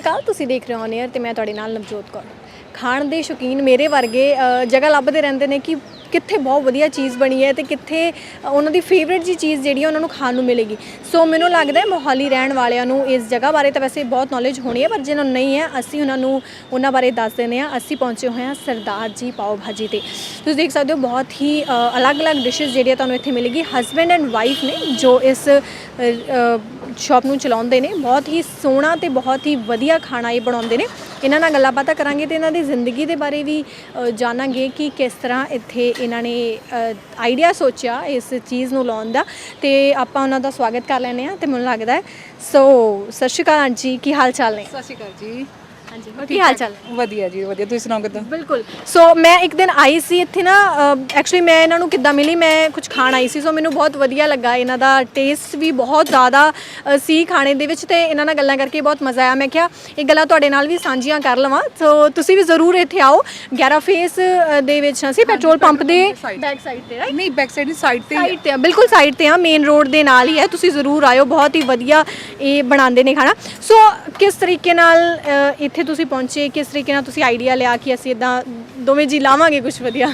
ਕੱਲ ਤੁਸੀਂ ਦੇਖ ਰਹੇ ਹੋ ਨੀਅਰ ਤੇ ਮੈਂ ਤੁਹਾਡੇ ਨਾਲ ਨਵਜੋਤ ਕੌਰ। ਖਾਣ ਦੇ ਸ਼ੌਕੀਨ ਮੇਰੇ ਵਰਗੇ ਜਗ੍ਹਾ ਲੱਭਦੇ ਰਹਿੰਦੇ ਨੇ ਕਿ ਕਿੱਥੇ ਬਹੁਤ ਵਧੀਆ ਚੀਜ਼ ਬਣੀ ਹੈ ਤੇ ਕਿੱਥੇ ਉਹਨਾਂ ਦੀ ਫੇਵਰਿਟ ਜੀ ਚੀਜ਼ ਜਿਹੜੀ ਹੈ ਉਹਨਾਂ ਨੂੰ ਖਾਣ ਨੂੰ ਮਿਲੇਗੀ। ਸੋ ਮੈਨੂੰ ਲੱਗਦਾ ਹੈ ਮੋਹਾਲੀ ਰਹਿਣ ਵਾਲਿਆਂ ਨੂੰ ਇਸ ਜਗ੍ਹਾ ਬਾਰੇ ਤਾਂ ਵੈਸੇ ਬਹੁਤ ਨੌਲੇਜ ਹੋਣੀ ਹੈ ਪਰ ਜਿਹਨਾਂ ਨੂੰ ਨਹੀਂ ਹੈ ਅਸੀਂ ਉਹਨਾਂ ਨੂੰ ਉਹਨਾਂ ਬਾਰੇ ਦੱਸ ਦਿੰਦੇ ਹਾਂ। ਅਸੀਂ ਪਹੁੰਚੇ ਹੋਏ ਹਾਂ ਸਰਦਾਰ ਜੀ ਪਾਓ ਭਾਜੀ ਤੇ। ਤੁਸੀਂ ਦੇਖ ਸਕਦੇ ਹੋ ਬਹੁਤ ਹੀ ਅ, ਅਲੱਗ-ਅਲੱਗ ਡਿਸ਼ਸ ਜਿਹੜੀਆਂ ਤੁਹਾਨੂੰ ਇੱਥੇ ਮਿਲੇਗੀ। ਹਸਬੈਂਡ ਐਂਡ ਵਾਈਫ ਨੇ ਜੋ ਇਸ ਸ਼ਾਪ ਨੂੰ ਚਲਾਉਂਦੇ ਨੇ, ਬਹੁਤ ਹੀ ਸੋਹਣਾ ਤੇ ਬਹੁਤ ਹੀ ਵਧੀਆ ਖਾਣਾ ਇਹ ਬਣਾਉਂਦੇ ਨੇ। ਇਹਨਾਂ ਨਾਲ ਗੱਲਾਂ ਬਾਤਾਂ ਕਰਾਂਗੇ ਤੇ ਇਹਨਾਂ ਦੀ ਜ਼ਿੰਦਗੀ ਦੇ ਬਾਰੇ ਵੀ ਜਾਣਾਂਗੇ ਕਿ ਕਿਸ ਤਰ੍ਹਾਂ ਇੱਥੇ ਇਹਨਾਂ ਨੇ ਆਈਡੀਆ ਸੋਚਿਆ ਇਸ ਚੀਜ਼ ਨੂੰ ਲਾਉਣ ਦਾ। ਤੇ ਆਪਾਂ ਉਹਨਾਂ ਦਾ ਸਵਾਗਤ ਕਰ ਲੈਂਦੇ ਆ ਤੇ ਮੈਨੂੰ ਲੱਗਦਾ ਸੋ ਸਤਿ ਸ਼੍ਰੀ ਅਕਾਲ, ਆਂਟੀ ਕੀ ਹਾਲ ਚਾਲ ਨੇ? ਸਤਿ ਸ਼੍ਰੀ ਅਕਾਲ ਜੀ। ਹਾਂਜੀ ਹੋਰ ਕੀ ਹਾਲ ਚਾਲ ਹੈ? ਵਧੀਆ ਜੀ ਵਧੀਆ। ਤੁਸੀਂ ਸੁਣਾਓ ਕਿਦਾਂ? ਬਿਲਕੁਲ। ਸੋ ਮੈਂ ਇੱਕ ਦਿਨ ਆਈ ਸੀ ਇੱਥੇ ਨਾ ਐਕਚੁਅਲੀ ਮੈਂ ਇਹਨਾਂ ਨੂੰ ਕਿੱਦਾਂ ਮਿਲੀ ਮੈਂ ਕੁਝ ਖਾਣ ਆਈ ਸੀ। ਸੋ ਮੈਨੂੰ ਬਹੁਤ ਵਧੀਆ ਲੱਗਾ। ਇਹਨਾਂ ਦਾ ਟੇਸਟ ਵੀ ਬਹੁਤ ਜ਼ਿਆਦਾ ਅ, ਸੀ ਖਾਣੇ ਦੇ ਵਿੱਚ ਤੇ ਇਹਨਾਂ ਨਾਲ ਗੱਲਾਂ ਕਰਕੇ ਬਹੁਤ ਮਜ਼ਾ ਆਇਆ। ਮੈਂ ਕਿਹਾ ਇਹ ਗੱਲਾਂ ਤੁਹਾਡੇ ਨਾਲ ਵੀ ਸਾਂਝੀਆਂ ਕਰ ਲਵਾਂ। ਸੋ ਤੁਸੀਂ ਵੀ ਜ਼ਰੂਰ ਇੱਥੇ ਆਓ। 11 ਫੇਸ ਅ, ਦੇ ਵਿੱਚ ਅਸੀਂ ਪੈਟਰੋਲ ਪੰਪ ਦੇ। ਬੈਕ ਸਾਈਡ ਤੇ ਰਾਈਟ ਨਹੀਂ ਬੈਕ ਸਾਈਡ ਦੀ ਸਾਈਡ ਤੇ ਹੀ ਸਾਈਡ ਤੇ ਆ ਬਿਲਕੁਲ ਸਾਈਡ ਤੇ ਆ ਮੇਨ ਰੋਡ ਦੇ ਨਾਲ ਹੀ ਹੈ। ਤੁਸੀਂ ਜ਼ਰੂਰ ਆਇਓ ਬਹੁਤ ਹੀ ਵਧੀਆ ਇਹ ਬਣਾਉਂਦੇ ਨੇ ਖਾਣਾ। ਸੋ ਕਿਸ ਤਰੀਕੇ ਨਾਲ ਅ, ਇੱਥੇ ਤੁਸੀਂ ਪਹੁੰਚੇ ਕਿਸ ਤਰੀਕੇ ਨਾਲ ਤੁਸੀਂ ਆਈਡੀਆ ਲਿਆ ਕਿ ਅਸੀਂ ਇਦਾਂ ਦੋਵੇਂ ਜੀ ਲਾਵਾਂਗੇ ਕੁਝ ਵਧੀਆ?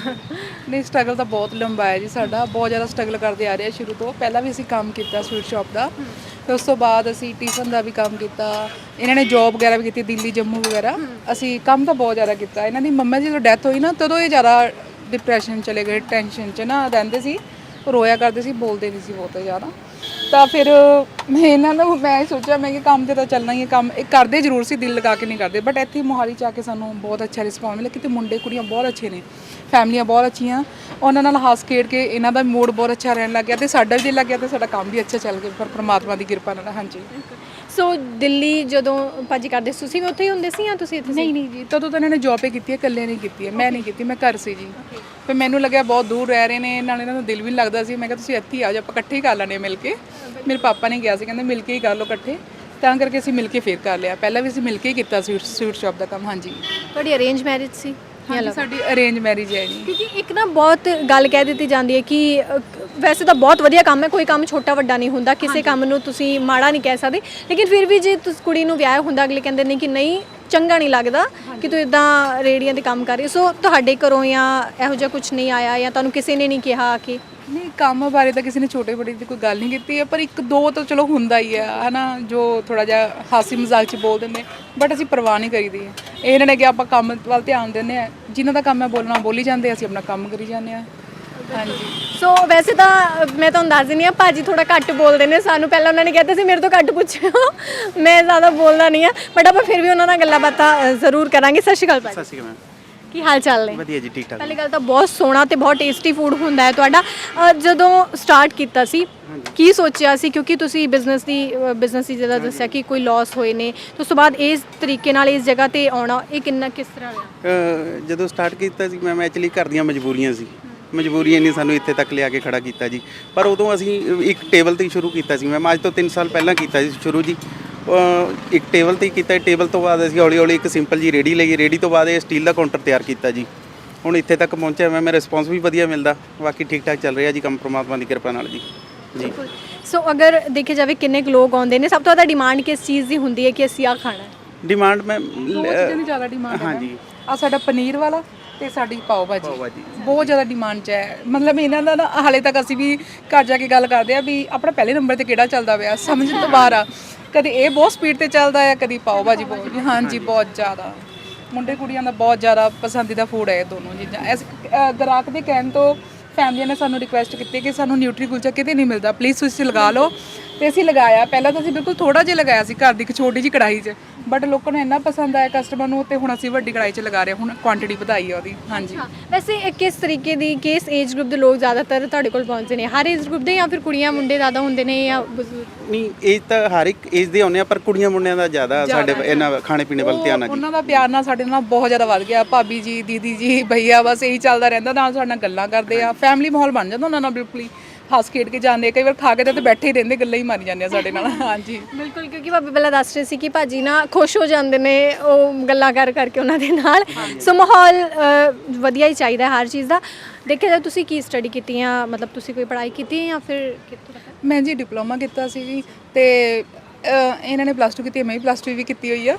ਨਹੀਂ ਸਟਰਗਲ ਤਾਂ ਬਹੁਤ ਲੰਬਾ ਹੈ ਜੀ ਸਾਡਾ। ਬਹੁਤ ਜ਼ਿਆਦਾ ਸਟਰਗਲ ਕਰਦੇ ਆ ਰਹੇ ਆ ਸ਼ੁਰੂ ਤੋਂ। ਪਹਿਲਾਂ ਵੀ ਅਸੀਂ ਕੰਮ ਕੀਤਾ ਸਵੀਟ ਸ਼ਾਪ ਦਾ। ਤੇ ਉਸ ਤੋਂ ਬਾਅਦ ਅਸੀਂ ਟਿਫਨ ਦਾ ਵੀ ਕੰਮ ਕੀਤਾ। ਇਹਨਾਂ ਨੇ ਜੌਬ ਵਗੈਰਾ ਵੀ ਕੀਤੀ ਦਿੱਲੀ ਜੰਮੂ ਵਗੈਰਾ। ਅਸੀਂ ਕੰਮ ਤਾਂ ਬਹੁਤ ਜ਼ਿਆਦਾ ਕੀਤਾ। ਇਹਨਾਂ ਦੀ ਮੰਮਾ ਜੀ ਜਦੋਂ ਡੈਥ ਹੋਈ ਨਾ ਤਦੋਂ ਇਹ ਜ਼ਿਆਦਾ ਡਿਪਰੈਸ਼ਨ ਚਲੇ ਗਏ ਟੈਨਸ਼ਨ 'ਚ ਨਾ ਰਹਿੰਦੇ ਸੀ। ਰੋਇਆ ਕਰਦੇ ਸੀ ਬੋਲਦੇ ਨਹੀਂ ਸੀ ਬਹੁਤ ਜ਼ਿਆਦਾ। ਤਾਂ ਫਿਰ ਮੈਂ ਇਹਨਾਂ ਨੂੰ, ਮੈਂ ਸੋਚਿਆ, ਮੈਂ ਕਿ ਕੰਮ ਤੇ ਤਾਂ ਚੱਲਣਾ ਹੀ ਹੈ, ਕੰਮ ਇਹ ਕਰਦੇ ਜ਼ਰੂਰ ਸੀ, ਦਿਲ ਲਗਾ ਕੇ ਨਹੀਂ ਕਰਦੇ ਬਟ ਇੱਥੇ ਮੋਹਾਲੀ ਚ ਆ ਕੇ ਸਾਨੂੰ ਬਹੁਤ ਅੱਛਾ ਰਿਸਪੌਂਸ ਮਿਲਿਆ। ਕਿਤੇ ਮੁੰਡੇ ਕੁੜੀਆਂ ਬਹੁਤ ਅੱਛੇ ਨੇ, ਫੈਮਲੀਆਂ ਬਹੁਤ ਅੱਛੀਆਂ, ਉਹਨਾਂ ਨਾਲ ਹੱਸ ਖੇਡ ਕੇ ਇਹਨਾਂ ਦਾ ਮੂਡ ਬਹੁਤ ਅੱਛਾ ਰਹਿਣ ਲੱਗ ਗਿਆ ਤੇ ਸਾਡਾ ਵੀ ਦਿਲ ਲੱਗ ਗਿਆ ਤੇ ਸਾਡਾ ਕੰਮ ਵੀ ਅੱਛਾ ਚੱਲ ਗਿਆ, ਪਰ ਪ੍ਰਮਾਤਮਾ ਦੀ ਕਿਰਪਾ ਨਾਲ, ਹਾਂਜੀ। ਸੋ ਦਿੱਲੀ ਜਦੋਂ ਭਾਜੀ ਕਰਦੇ ਸੀ ਤੁਸੀਂ ਵੀ ਉੱਥੇ ਹੀ ਹੁੰਦੇ ਸੀ ਜਾਂ ਤੁਸੀਂ ਇੱਥੇ ਸੀ? ਨਹੀਂ ਨਹੀਂ ਜੀ ਤਦੋਂ ਤਾਂ ਇਹਨਾਂ ਨੇ ਜੌਬ ਹੀ ਕੀਤੀ ਹੈ ਇਕੱਲੇ ਨਹੀਂ ਕੀਤੀ ਹੈ ਮੈਂ ਨਹੀਂ ਕੀਤੀ ਮੈਂ ਘਰ ਸੀ ਜੀ। ਫਿਰ ਮੈਨੂੰ ਲੱਗਿਆ ਬਹੁਤ ਦੂਰ ਰਹਿ ਰਹੇ ਨੇ ਨਾਲ ਇਹਨਾਂ ਨੂੰ ਦਿਲ ਵੀ ਨਹੀਂ ਲੱਗਦਾ ਸੀ ਮੈਂ ਕਿਹਾ ਤੁਸੀਂ ਇੱਥੇ ਹੀ ਆ ਜਾਓ ਆਪਾਂ ਇਕੱਠੇ ਹੀ ਕਰ ਲੈਣੇ ਮਿਲ ਕੇ। ਮੇਰੇ ਪਾਪਾ ਨੇ ਕਿਹਾ ਸੀ ਕਹਿੰਦੇ ਮਿਲ ਕੇ ਹੀ ਕਰ ਲਓ ਇਕੱਠੇ। ਤਾਂ ਕਰਕੇ ਅਸੀਂ ਮਿਲ ਕੇ ਫੇਰ ਕਰ ਲਿਆ। ਪਹਿਲਾਂ ਵੀ ਅਸੀਂ ਮਿਲ ਕੇ ਹੀ ਕੀਤਾ ਸਵੀਟ ਸਵੀਟ ਸ਼ਾਪ ਦਾ ਕੰਮ ਹਾਂਜੀ। ਤੁਹਾਡੀ ਅਰੇਂਜ ਮੈਰਿਜ ਸੀ? ਹਾਂਜੀ ਸਾਡੀ ਅਰੇਂਜ ਮੈਰਿਜ ਹੈ ਜੀ। ਕਿਉਂਕਿ ਇੱਕ ਨਾ ਬਹੁਤ ਗੱਲ ਕਹਿ ਦਿੱਤੀ ਜਾਂਦੀ ਹੈ ਕਿ ਅ, ਵੈਸੇ ਤਾਂ ਬਹੁਤ ਵਧੀਆ ਕੰਮ ਹੈ ਕੋਈ ਕੰਮ ਛੋਟਾ ਵੱਡਾ ਨਹੀਂ ਹੁੰਦਾ ਕਿਸੇ ਕੰਮ ਨੂੰ ਤੁਸੀਂ ਮਾੜਾ ਨਹੀਂ ਕਹਿ ਸਕਦੇ ਲੇਕਿਨ ਫਿਰ ਵੀ ਜੇ ਤੁਸੀਂ ਕੁੜੀ ਨੂੰ ਵਿਆਹ ਹੁੰਦਾ ਅਗਲੇ ਕਹਿੰਦੇ ਨੇ ਕਿ ਨਹੀਂ ਚੰਗਾ ਨਹੀਂ ਲੱਗਦਾ ਕਿ ਤੂੰ ਇਦਾਂ ਰੇੜੀਆਂ ਦੇ ਕੰਮ ਕਰ ਰਹੀ ਸੋ ਤੁਹਾਡੇ ਘਰੋਂ ਜਾਂ ਇਹੋ ਜਿਹਾ ਕੁਝ ਨਹੀਂ ਆਇਆ ਜਾਂ ਤੁਹਾਨੂੰ ਕਿਸੇ ਨੇ ਨਹੀਂ ਕਿਹਾ ਕਿ ਨਹੀਂ ਕੰਮ ਬਾਰੇ ਤਾਂ ਕਿਸੇ ਨੇ ਛੋਟੇ ਵੱਡੇ ਦੀ ਕੋਈ ਗੱਲ ਨਹੀਂ ਕੀਤੀ ਹੈ ਪਰ ਇੱਕ ਦੋ ਤਾਂ ਚਲੋ ਹੁੰਦਾ ਹੀ ਹੈ ਹਨਾ ਜੋ ਥੋੜਾ ਜਿਹਾ ਹਾਸੀ ਮਜ਼ਾਕ ਚ ਬੋਲ ਦਿੰਦੇ ਬਟ ਅਸੀਂ ਪਰਵਾਹ ਨਹੀਂ ਕਰੀਦੀ ਹੈ। ਇਹਨਾਂ ਨੇ ਕਿ ਆਪਾਂ ਕੰਮ ਵੱਲ ਧਿਆਨ ਦਿੰਦੇ ਆ ਜਿਨ੍ਹਾਂ ਦਾ ਕੰਮ ਹੈ ਬੋਲਣਾ ਬੋਲੀ ਜਾਂਦੇ ਅਸੀਂ ਆਪਣਾ ਕੰਮ ਕਰੀ ਜਾਂਦੇ ਆ ਹਾਂਜੀ। ਸੋ ਵੈਸੇ ਤਾਂ ਮੈਂ ਤੁਹਾਨੂੰ ਦੱਸ ਦਿੰਦੀ ਆ ਭਾਜੀ ਥੋੜਾ ਘੱਟ ਬੋਲਦੇ ਨੇ ਸਾਨੂੰ ਪਹਿਲਾਂ ਉਹਨਾਂ ਨੇ ਕਹਿੰਦੇ ਸੀ ਮੇਰੇ ਤੋਂ ਘੱਟ ਪੁੱਛਿਓ ਮੈਂ ਜ਼ਿਆਦਾ ਬੋਲਦਾ ਨਹੀਂ ਆ ਬਟ ਆਪਾਂ ਫਿਰ ਵੀ ਉਹਨਾਂ ਨਾਲ ਗੱਲਾਂ ਬਾਤਾਂ ਜ਼ਰੂਰ ਕਰਾਂਗੇ। ਸਤਿ ਸ਼੍ਰੀ ਅਕਾਲ ਭਾਜੀ। ਸਤਿ ਸ਼੍ਰੀ ਅਕਾਲ ਮੈਮ। ਕੀ ਹਾਲ ਚਾਲ ਨੇ? ਵਧੀਆ ਜੀ ਠੀਕ ਠਾਕ ਪਹਿਲੀ ਗੱਲ ਤਾਂ ਬਹੁਤ ਸੋਹਣਾ ਤੇ ਬਹੁਤ ਟੇਸਟੀ ਫੂਡ ਹੁੰਦਾ ਹੈ ਤੁਹਾਡਾ। ਅ, ਜਦੋਂ ਸਟਾਰਟ ਕੀਤਾ ਸੀ ਕੀ ਸੋਚਿਆ ਸੀ? ਕਿਉਂਕਿ ਤੁਸੀਂ ਬਿਜ਼ਨਸ ਦੀ ਬਿਜ਼ਨਸ ਦੀ ਜਿਹੜਾ ਦੱਸਿਆ ਕਿ ਕੋਈ ਲਾਸ ਹੋਏ ਨੇ। ਤੇ ਉਸ ਤੋਂ ਬਾਅਦ ਇਸ ਤਰੀਕੇ ਨਾਲ ਇਸ ਜਗ੍ਹਾ ਤੇ ਆਉਣਾ ਇਹ ਕਿੰਨਾ ਕਿਸ ਤਰ੍ਹਾਂ ਰਿਹਾ? ਅਹ ਜਦੋਂ ਸਟਾਰਟ ਕੀਤਾ ਸੀ ਮੈਮ ਐਕਚੁਅਲੀ ਘਰ ਦੀਆਂ ਮਜਬੂਰੀਆਂ ਸੀ। ਮਜਬੂਰੀਆਂ ਨੇ ਸਾਨੂੰ ਇੱਥੇ ਤੱਕ ਲਿਆ ਕੇ ਖੜਾ ਕੀਤਾ ਜੀ। ਪਰ ਉਦੋਂ ਅਸੀਂ ਇੱਕ ਟੇਬਲ ਤੇ ਹੀ ਸ਼ੁਰੂ ਕੀਤਾ ਸੀ। ਮੈਮ ਅੱਜ ਤੋਂ 3 ਸਾਲ ਪਹਿਲਾਂ ਕੀਤਾ ਸੀ ਸ਼ੁਰੂ ਜੀ। ਇੱਕ ਟੇਬਲ ਤੇ ਹੀ ਕੀਤਾ, ਟੇਬਲ ਤੋਂ ਬਾਅਦ ਅਸੀਂ ਹੌਲੀ ਹੌਲੀ ਇੱਕ ਸਿੰਪਲ ਜੀ ਰੇੜੀ ਲਈ ਰੇੜੀ ਤੋਂ ਬਾਅਦ ਇਹ ਸਟੀਲ ਦਾ ਕਾਊਂਟਰ ਤਿਆਰ ਕੀਤਾ ਜੀ। ਹੁਣ ਇੱਥੇ ਤੱਕ ਪਹੁੰਚਿਆ ਮੈਂ ਰਿਸਪੌਂਸ ਵੀ ਵਧੀਆ ਮਿਲਦਾ। ਬਾਕੀ ਠੀਕ ਠਾਕ ਚੱਲ ਰਿਹਾ ਜੀ, ਕੰਮ ਪ੍ਰਮਾਤਮਾ ਦੀ ਕਿਰਪਾ ਨਾਲ ਜੀ। ਜੀ। ਸੋ ਅਗਰ ਦੇਖਿਆ ਜਾਵੇ ਕਿੰਨੇ ਕੁ ਲੋਕ ਆਉਂਦੇ ਨੇ, ਸਭ ਤੋਂ ਜ਼ਿਆਦਾ ਡਿਮਾਂਡ ਕਿਸ ਚੀਜ਼ ਦੀ ਹੁੰਦੀ ਹੈ ਕਿ ਅਸੀਂ ਆ ਖਾਣਾ ਹੈ? ਡਿਮਾਂਡ ਮੈਂ ਦੋ ਚੀਜ਼ਾਂ ਦੀ ਜ਼ਿਆਦਾ ਡਿਮਾਂਡ ਹੈ ਹਾਂਜੀ। ਆ ਸਾਡਾ ਪਨੀਰ ਵਾਲਾ ਤੇ ਸਾਡੀ ਪਾਓ ਭਾਜੀ। ਬਹੁਤ ਜ਼ਿਆਦਾ ਡਿਮਾਂਡ ਚ ਹੈ। ਮਤਲਬ ਇਹਨਾਂ ਦਾ ਨਾ ਹਾਲੇ ਤੱਕ ਅਸੀਂ ਵੀ ਘਰ ਜਾ ਕੇ ਗੱਲ ਕਰਦੇ ਆ ਵੀ ਆਪਣਾ ਪਹਿਲੇ ਨੰਬਰ ਤੇ ਕਿਹੜਾ ਚੱਲਦਾ ਪਿਆ ਸਮਝ ਤੋਂ ਬਾਹਰ ਆ। ਕਦੇ ਇਹ ਬਹੁਤ ਸਪੀਡ ਤੇ ਚੱਲਦਾ ਹੈ ਕਦੀ ਪਾਓ ਭਾਜੀ ਬਹੁਤ ਹਾਂਜੀ ਬਹੁਤ ਜ਼ਿਆਦਾ। ਮੁੰਡੇ ਕੁੜੀਆਂ ਦਾ ਬਹੁਤ ਜ਼ਿਆਦਾ ਪਸੰਦੀਦਾ ਫੂਡ ਹੈ ਇਹ ਦੋਨੋਂ ਚੀਜ਼ਾਂ। ਐਸ ਅ, ਗ੍ਰਾਹਕ ਦੇ ਕਹਿਣ ਤੋਂ ਫੈਮਲੀਆਂ ਨੇ ਸਾਨੂੰ ਰਿਕੁਐਸਟ ਕੀਤੀ ਕਿ ਸਾਨੂੰ ਨਿਊਟਰੀ ਕੁਲਚਾ ਕਿਤੇ ਨਹੀਂ ਮਿਲਦਾ। ਪਲੀਜ਼ ਤੁਸੀਂ ਲਗਾ ਲਓ। ਤੇ ਅਸੀਂ ਲਗਾਇਆ। ਪਹਿਲਾਂ ਤਾਂ ਅਸੀਂ ਬਿਲਕੁਲ ਥੋੜਾ ਜਿਹਾ ਲਗਾਇਆ ਸੀ ਘਰ ਦੀ ਇੱਕ ਛੋਟੀ ਜਿਹੀ ਕੜਾਈ 'ਚ। ਬਟ ਲੋਕਾਂ ਨੂੰ ਇੰਨਾ ਪਸੰਦ ਆਇਆ ਕਸਟਮਰ ਨੂੰ ਤੇ ਹੁਣ ਅਸੀਂ ਵੱਡੀ ਕੜਾਈ 'ਚ ਲਗਾ ਰਹੇ। ਹੁਣ ਕੁਆਂਟੀਟੀ ਵਧਾਈ ਹੈ ਉਹਦੀ। ਹਾਂਜੀ। ਵੈਸੇ ਇਹ ਕਿਸ ਤਰੀਕੇ ਦੀ ਕਿਸ ਏਜ ਗਰੁੱਪ ਦੇ ਲੋਕ ਜ਼ਿਆਦਾਤਰ ਤੁਹਾਡੇ ਕੋਲ ਪਹੁੰਚਦੇ ਨੇ? ਹਰ ਏਜ ਗਰੁੱਪ ਦੇ ਜਾਂ ਫਿਰ ਕੁੜੀਆਂ ਮੁੰਡੇ ਜ਼ਿਆਦਾ ਹੁੰਦੇ ਨੇ ਜਾਂ ਬਜ਼ੁਰਗ? ਨਹੀਂ ਏਜ ਤਾਂ ਹਰ ਇੱਕ ਏਜ ਦੇ ਆਉਂਦੇ ਆ ਪਰ ਕੁੜੀਆਂ ਮੁੰਡਿਆਂ ਦਾ ਜ਼ਿਆਦਾ ਸਾਡੇ ਇਹਨਾਂ ਖਾਣੇ ਪੀਣੇ ਵੱਲ ਧਿਆਨ ਆ ਜੀ। ਉਹਨਾਂ ਦਾ ਪਿਆਰ ਨਾਲ ਸਾਡੇ ਨਾਲ ਬਹੁਤ ਜ਼ਿਆਦਾ ਵੱਧ ਗਿਆ। ਭਾਬੀ ਜੀ ਦੀਦੀ ਜੀ ਭਈਆ ਬਸ ਇਹੀ ਚੱਲਦਾ ਰਹਿੰਦਾ ਨਾਲ ਸਾਡੇ ਨਾਲ ਗੱਲਾਂ ਕਰਦੇ ਆ। ਫੈਮਿਲੀ ਮਾਹੌਲ ਬਣ ਜਾਂਦਾ ਉਹਨਾਂ ਨਾਲ ਬਿਲਕੁਲ ਹੀ। ਹੱਸ ਖੇਡ ਕੇ ਜਾਂਦੇ ਆ। ਕਈ ਵਾਰ ਖਾ ਕੇ ਤੇ ਬੈਠੇ ਹੀ ਰਹਿੰਦੇ ਗੱਲਾਂ ਹੀ ਮਾਰੀ ਜਾਂਦੇ ਆ ਸਾਡੇ ਨਾਲ। ਹਾਂਜੀ। ਬਿਲਕੁਲ ਕਿਉਂਕਿ ਭਾਬੀ ਪਹਿਲਾਂ ਦੱਸ ਰਹੇ ਸੀ ਕਿ ਭਾਜੀ ਨਾ ਖੁਸ਼ ਹੋ ਜਾਂਦੇ ਨੇ ਉਹ ਗੱਲਾਂ ਕਰ ਕਰਕੇ ਉਹਨਾਂ ਦੇ ਨਾਲ। ਸੋ ਮਾਹੌਲ ਅ, ਵਧੀਆ ਹੀ ਚਾਹੀਦਾ ਹਰ ਚੀਜ਼ ਦਾ। ਦੇਖਿਆ ਜਾਏ ਤੁਸੀਂ ਕੀ ਸਟੱਡੀ ਕੀਤੀ ਆ ਮਤਲਬ ਤੁਸੀਂ ਕੋਈ ਪੜ੍ਹਾਈ ਕੀਤੀ ਹੈ ਜਾਂ ਫਿਰ ਕਿੱਥੋਂ ਮੈਂ ਜੀ ਡਿਪਲੋਮਾ ਕੀਤਾ ਸੀ ਜੀ ਤੇ ਇਹਨਾਂ ਨੇ ਪਲੱਸ 2 ਕੀਤੀ ਹੈ, ਮੈਂ ਵੀ ਪਲੱਸ 2 ਵੀ ਕੀਤੀ ਹੋਈ ਆ।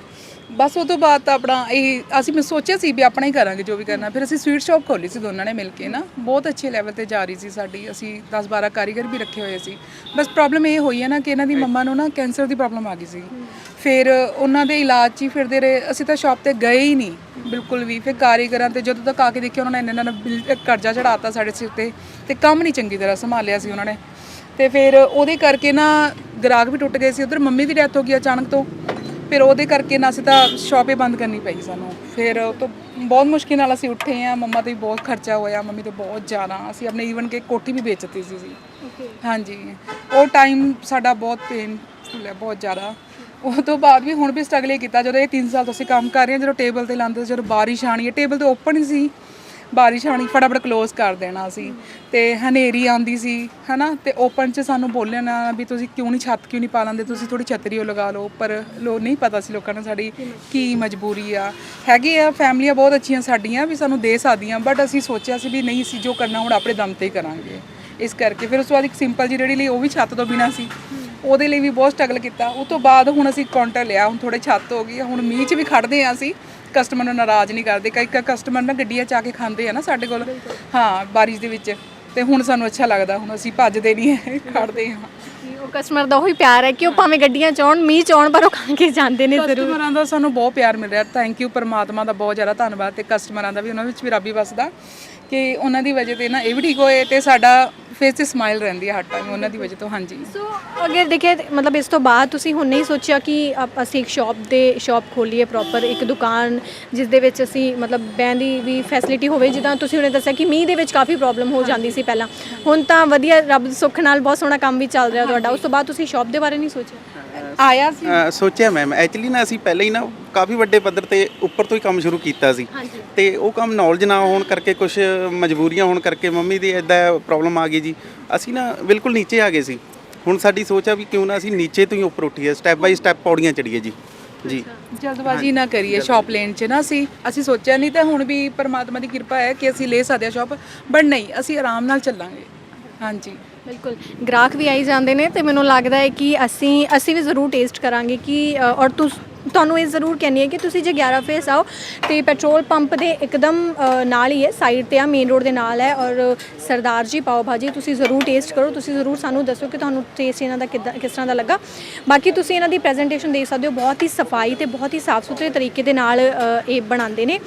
ਬਸ ਉਹ ਤੋਂ ਬਾਅਦ ਤਾਂ ਆਪਣਾ ਇਹ ਅਸੀਂ ਮੈਂ ਸੋਚਿਆ ਸੀ ਵੀ ਆਪਣਾ ਹੀ ਕਰਾਂਗੇ ਜੋ ਵੀ ਕਰਨਾ। ਫਿਰ ਅਸੀਂ ਸਵੀਟ ਸ਼ਾਪ ਖੋਲੀ ਸੀ ਦੋਨਾਂ ਨੇ ਮਿਲ ਕੇ ਨਾ। ਬਹੁਤ ਅੱਛੇ ਲੈਵਲ ਤੇ ਜਾ ਰਹੀ ਸੀ ਸਾਡੀ। ਅਸੀਂ 10 12 ਕਾਰੀਗਰ ਵੀ ਰੱਖੇ ਹੋਏ ਸੀ। ਬਸ ਪ੍ਰੋਬਲਮ ਇਹ ਹੋਈ ਹੈ ਨਾ ਕਿ ਇਹਨਾਂ ਦੀ ਮੰਮਾ ਨੂੰ ਨਾ ਕੈਂਸਰ ਦੀ ਪ੍ਰੋਬਲਮ ਆ ਗਈ ਸੀ। ਫਿਰ ਉਹਨਾਂ ਦੇ ਇਲਾਜ 'ਚ ਹੀ ਫਿਰਦੇ ਰਹੇ। ਅਸੀਂ ਤਾਂ ਸ਼ਾਪ ਤੇ ਗਏ ਹੀ ਨਹੀਂ ਬਿਲਕੁਲ ਵੀ। ਫਿਰ ਕਾਰੀਗਰਾਂ ਤੇ ਜਦੋਂ ਤੱਕ ਆ ਕੇ ਦੇਖਿਆ ਉਹਨਾਂ ਨੇ ਇੰਨਾ ਇੰਨਾ ਬਿਲ- ਕਰਜ਼ਾ ਚੜਾਤਾ ਸਾਡੇ ਸਿਰ ਤੇ ਤੇ ਕੰਮ ਨਹੀਂ ਚੰਗੀ ਤਰ੍ਹਾਂ ਸੰਭਾਲਿਆ ਸੀ ਉਹਨਾਂ ਨੇ। ਤੇ ਫਿਰ ਉਹਦੇ ਕਰਕੇ ਨਾ ਗਰਾਹਕ ਵੀ ਟੁੱਟ ਗਏ ਸੀ ਉਧਰ ਮੰਮੀ ਦੀ ਡੈਥ ਹੋ ਗਈ ਅਚਾਨਕ ਤੋਂ। ਫਿਰ ਉਹਦੇ ਕਰਕੇ ਨਾ ਅਸੀਂ ਤਾਂ ਸ਼ਾਪ ਹੀ ਬੰਦ ਕਰਨੀ ਪਈ ਸਾਨੂੰ। ਫਿਰ ਉਹ ਤੋਂ ਬਹੁਤ ਮੁਸ਼ਕਿਲ ਨਾਲ ਅਸੀਂ ਉੱਠੇ ਆ ਮੰਮਾ ਤੇ ਵੀ ਬਹੁਤ ਖਰਚਾ ਹੋਇਆ ਮੰਮੀ ਤੇ ਬਹੁਤ ਜ਼ਿਆਦਾ। ਅਸੀਂ ਆਪਣੇ ਈਵਨ ਕਿ ਕੋਠੀ ਵੀ ਵੇਚਤੀ ਸੀ ਸੀ ਹਾਂਜੀ। ਉਹ ਟਾਈਮ ਸਾਡਾ ਬਹੁਤ ਪੇਨਫੁਲ ਹੈ ਬਹੁਤ ਜ਼ਿਆਦਾ। ਉਹ ਤੋਂ ਬਾਅਦ ਵੀ ਹੁਣ ਵੀ ਸਟਰਗਲ ਕੀਤਾ ਜਦੋਂ ਇਹ 3 ਸਾਲ ਤੋਂ ਅਸੀਂ ਕੰਮ ਕਰ ਰਹੇ ਹਾਂ ਜਦੋਂ ਟੇਬਲ ਤੇ ਲਾਉਂਦੇ ਸੀ, ਜਦੋਂ ਬਾਰਿਸ਼ ਆਣੀ ਹੈ ਟੇਬਲ ਤੇ ਓਪਨ ਸੀ। ਬਾਰਿਸ਼ ਆਣੀ ਫਟਾਫਟ ਕਲੋਜ਼ ਕਰ ਦੇਣਾ ਸੀ। ਤੇ ਹਨੇਰੀ ਆਉਂਦੀ ਸੀ, ਹਨਾ? ਤੇ ਓਪਨ 'ਚ ਸਾਨੂੰ ਬੋਲਣਾ ਵੀ ਤੁਸੀਂ ਕਿਉਂ ਨਹੀਂ ਛੱਤ ਕਿਉਂ ਨਹੀਂ ਪਾ ਲੈਂਦੇ? ਤੁਸੀਂ ਥੋੜੀ ਛਤਰੀ ਉਹ ਲਗਾ ਲਓ। ਪਰ ਲੋ, ਨਹੀਂ ਪਤਾ ਸੀ ਲੋਕਾਂ ਨੂੰ ਸਾਡੀ ਕੀ ਮਜਬੂਰੀ ਆ। ਹੈਗੀ ਆ, ਫੈਮਲੀਆਂ ਬਹੁਤ ਅੱਛੀਆਂ ਸਾਡੀਆਂ, ਵੀ ਸਾਨੂੰ ਦੇ ਸਕਦੀਆਂ। ਬਟ ਅਸੀਂ ਸੋਚਿਆ ਸੀ ਵੀ ਨਹੀਂ ਸੀ ਜੋ ਕਰਨਾ ਹੁਣ ਆਪਣੇ ਦਮ ਤੇ ਹੀ ਕਰਾਂਗੇ। ਇਸ ਕਰਕੇ ਫਿਰ ਉਸ ਤੋਂ ਬਾਅਦ ਇੱਕ ਸਿੰਪਲ ਜੀ ਰੇੜੀ ਲਈ ਉਹ ਵੀ ਛੱਤ ਤੋਂ ਬਿਨਾ ਸੀ। ਉਹਦੇ ਲਈ ਵੀ ਬਹੁਤ ਸਟਰਗਲ ਕੀਤਾ। ਉਸ ਤੋਂ ਬਾਅਦ ਹੁਣ ਅਸੀਂ ਕਾਊਂਟਰ ਲਿਆ। ਹੁਣ ਥੋੜੇ ਛੱਤ ਹੋ ਗਈ ਹੁਣ ਮੀਂਹ 'ਚ ਵੀ ਖੜਦੇ ਆ ਅਸੀਂ। ਕਸਟਮਰ ਨੂੰ ਨਾਰਾਜ਼ ਨਹੀਂ ਕਰਦੇ। ਕਈ ਕਈ ਕਸਟਮਰ ਨਾ ਗੱਡੀਆਂ 'ਚ ਆ ਕੇ ਖਾਂਦੇ ਆ ਨਾ ਸਾਡੇ ਕੋਲ। ਹਾਂ ਬਾਰਿਸ਼ ਦੇ ਵਿੱਚ। ਤੇ ਹੁਣ ਸਾਨੂੰ ਅੱਛਾ ਲੱਗਦਾ। ਹੁਣ ਅਸੀਂ ਭੱਜਦੇ ਨਹੀਂ ਹੈ ਖੜਦੇ ਹਾਂ। ਉਹ ਕਸਟਮਰ ਦਾ ਉਹੀ ਪਿਆਰ ਹੈ ਕਿ ਉਹ ਭਾਵੇਂ ਗੱਡੀਆਂ ਚ ਆਉਣ ਮੀਂਹ ਚ ਆਉਣ ਪਰ ਉਹ ਖਾ ਕੇ ਜਾਂਦੇ ਨੇ ਜ਼ਰੂਰ। ਕਸਟਮਰਾਂ ਦਾ ਸਾਨੂੰ ਬਹੁਤ ਪਿਆਰ ਮਿਲ ਰਿਹਾ। ਥੈਂਕ ਯੂ ਪਰਮਾਤਮਾ ਦਾ ਬਹੁਤ ਜ਼ਿਆਦਾ ਧੰਨਵਾਦ ਤੇ ਕਸਟਮਰਾਂ ਦਾ ਵੀ ਉਹਨਾਂ ਵਿੱਚ ਵੀ ਰੱਬ ਹੀ ਵਸਦਾ। ਕਿ ਉਹਨਾਂ ਦੀ ਵਜ੍ਹਾ ਤੇ ਨਾ ਇਹ ਵੀ ਠੀਕ ਹੋਏ ਤੇ ਸਾਡਾ ਫੇਸ ਤੇ ਸਮਾਈਲ ਰਹਿੰਦੀ ਹੈ ਹਰ ਟਾਈਮ ਉਹਨਾਂ ਦੀ ਵਜ੍ਹਾ ਤੋਂ ਹਾਂਜੀ। ਸੋ ਅਗਰ ਦੇਖੇ ਮਤਲਬ ਇਸ ਤੋਂ ਬਾਅਦ ਤੁਸੀਂ ਹੁਣ ਨਹੀਂ ਸੋਚਿਆ ਕਿ ਅਸੀਂ ਇੱਕ ਸ਼ਾਪ ਦੇ ਸ਼ਾਪ ਖੋਲੀਏ ਪ੍ਰੋਪਰ ਇੱਕ ਦੁਕਾਨ ਜਿਸ ਦੇ ਵਿੱਚ ਅਸੀਂ ਮਤਲਬ ਬਹਿਣ ਦੀ ਵੀ ਫੈਸਿਲਿਟੀ ਹੋਵੇ ਜਿੱਦਾਂ ਤੁਸੀਂ ਹੁਣੇ ਦੱਸਿਆ ਕਿ ਮੀਂਹ ਦੇ ਵਿੱਚ ਕਾਫੀ ਪ੍ਰੋਬਲਮ ਹੋ ਜਾਂਦੀ ਸੀ ਪਹਿਲਾਂ। ਹੁਣ ਤਾਂ ਵਧੀਆ ਰੱਬ ਦੀ ਸੁੱਖ ਨਾਲ ਬਹੁਤ ਸੋਹਣਾ ਕੰਮ ਵੀ ਚੱਲ ਰਿਹਾ ਤੁਹਾਡਾ। ਉਸ ਤੋਂ ਬਾਅਦ ਤੁਸੀਂ ਸ਼ਾਪ ਦੇ ਬਾਰੇ ਨਹੀਂ ਸੋਚਿਆ? ਆਇਆ ਸੀ? ਅ, ਸੋਚਿਆ ਮੈਮ ਐਕਚੁਅਲੀ ਨਾ ਅਸੀਂ ਪਹਿਲਾਂ ਹੀ ਨਾ ਕਾਫੀ ਵੱਡੇ ਪੱਧਰ ਤੇ ਉੱਪਰ ਤੋਂ ਹੀ ਕੰਮ ਸ਼ੁਰੂ ਕੀਤਾ ਸੀ। ਹਾਂਜੀ। ਤੇ ਉਹ ਕੰਮ ਨੌਲੇਜ ਨਾ ਹੋਣ ਕਰਕੇ ਕੁਝ ਮਜਬੂਰੀਆਂ ਹੋਣ ਕਰਕੇ ਮੰਮੀ ਦੀ ਇਦਾਂ ਪ੍ਰੋਬਲਮ ਆ ਗਈ ਜੀ। ਅਸੀਂ ਨਾ ਬਿਲਕੁਲ ਨੀਚੇ ਆ ਗਏ ਸੀ। ਹੁਣ ਸਾਡੀ ਸੋਚ ਆ ਵੀ ਕਿਉਂ ਨਾ ਅਸੀਂ ਨੀਚੇ ਤੋਂ ਹੀ ਉੱਪਰ ਉੱਠੀਏ ਸਟੈਪ ਬਾਈ ਸਟੈਪ ਪੌੜੀਆਂ ਚੜੀਏ ਜੀ। ਜੀ। ਜਲਦਬਾਜ਼ੀ ਨਾ ਕਰੀਏ ਸ਼ਾਪ ਲੈਣ 'ਚ ਨਾ ਅਸੀਂ। ਅਸੀਂ ਸੋਚਿਆ ਨਹੀਂ ਤਾਂ ਹੁਣ ਵੀ ਪਰਮਾਤਮਾ ਦੀ ਕਿਰਪਾ ਹੈ ਕਿ ਅਸੀਂ ਲੈ ਸਕਦੇ ਹਾਂ ਸ਼ਾਪ ਬਟ ਨਹੀਂ ਅਸੀਂ ਆਰਾਮ ਨਾਲ ਚੱਲਾਂਗੇ। ਹਾਂਜੀ। ਬਿਲਕੁਲ। ਗ੍ਰਾਹਕ ਵੀ ਆਈ ਜਾਂਦੇ ਨੇ ਤੇ ਮੈਨੂੰ ਲੱਗਦਾ ਹੈ ਕਿ ਅਸੀਂ ਅਸੀਂ ਵੀ ਜ਼ਰੂਰ ਟੇਸਟ ਕਰਾਂਗੇ ਕਿ ਔਰ ਤੁਸ, ਤੁਹਾਨੂੰ ਇਹ ਜ਼ਰੂਰ ਕਹਿੰਨੀ ਹੈ ਕਿ ਤੁਸੀਂ ਜੇ 11 ਫੇਸ ਆਓ ਤੇ ਪੈਟਰੋਲ ਪੰਪ ਦੇ ਇੱਕਦਮ ਨਾਲ ਹੀ ਹੈ ਸਾਈਡ ਤੇ ਆ ਮੇਨ ਰੋਡ ਦੇ ਨਾਲ ਹੈ ਔਰ ਸਰਦਾਰ ਜੀ, ਪਾਓ ਭਾਜੀ, ਤੁਸੀਂ ਜ਼ਰੂਰ ਟੇਸਟ ਕਰੋ, ਤੁਸੀਂ ਜ਼ਰੂਰ ਸਾਨੂੰ ਦੱਸੋ ਕਿ ਤੁਹਾਨੂੰ ਟੇਸਟ ਇਹਨਾਂ ਦਾ ਕਿੱਦਾਂ, ਕਿਸ ਤਰ੍ਹਾਂ ਦਾ ਲੱਗਾ। ਬਾਕੀ ਤੁਸੀਂ ਇਹਨਾਂ ਦੀ ਪ੍ਰੈਜੈਂਟੇਸ਼ਨ ਦੇਖ ਸਕਦੇ ਹੋ, ਬਹੁਤ ਹੀ ਸਫ਼ਾਈ ਤੇ ਬਹੁਤ ਹੀ ਸਾਫ਼ ਸੁਥਰੇ ਤਰੀਕੇ ਦੇ ਨਾਲ ਇਹ ਬਣਾਉਂਦੇ ਨੇ।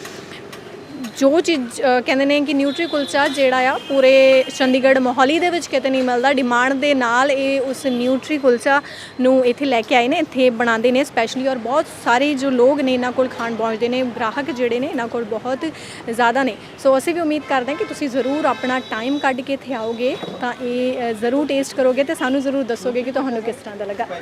ਜੋ ਚੀਜ਼ ਕਹਿੰਦੇ ਨੇ ਕਿ ਨਿਊਟਰੀ ਕੁਲਚਾ ਜਿਹੜਾ ਆ, ਪੂਰੇ ਚੰਡੀਗੜ੍ਹ ਮੋਹਾਲੀ ਦੇ ਵਿੱਚ ਕਿਤੇ ਨਹੀਂ ਮਿਲਦਾ। ਡਿਮਾਂਡ ਦੇ ਨਾਲ ਇਹ ਉਸ ਨਿਊਟਰੀ ਕੁਲਚਾ ਨੂੰ ਇੱਥੇ ਲੈ ਕੇ ਆਏ ਨੇ, ਇੱਥੇ ਬਣਾਉਂਦੇ ਨੇ ਸਪੈਸ਼ਲੀ ਔਰ ਬਹੁਤ ਸਾਰੇ ਜੋ ਲੋਕ ਨੇ ਇਹਨਾਂ ਕੋਲ ਖਾਣ ਪਹੁੰਚਦੇ ਨੇ, ਗ੍ਰਾਹਕ ਜਿਹੜੇ ਨੇ ਇਹਨਾਂ ਕੋਲ ਬਹੁਤ ਜ਼ਿਆਦਾ ਨੇ। ਸੋ ਅਸੀਂ ਵੀ ਉਮੀਦ ਕਰਦੇ ਹਾਂ ਕਿ ਤੁਸੀਂ ਜ਼ਰੂਰ ਆਪਣਾ ਟਾਈਮ ਕੱਢ ਕੇ ਇੱਥੇ ਆਓਗੇ, ਤਾਂ ਇਹ ਜ਼ਰੂਰ ਟੇਸਟ ਕਰੋਗੇ ਤੇ ਸਾਨੂੰ ਜ਼ਰੂਰ ਦੱਸੋਗੇ ਕਿ ਤੁਹਾਨੂੰ ਕਿਸ ਤਰ੍ਹਾਂ ਦਾ ਲੱਗਾ।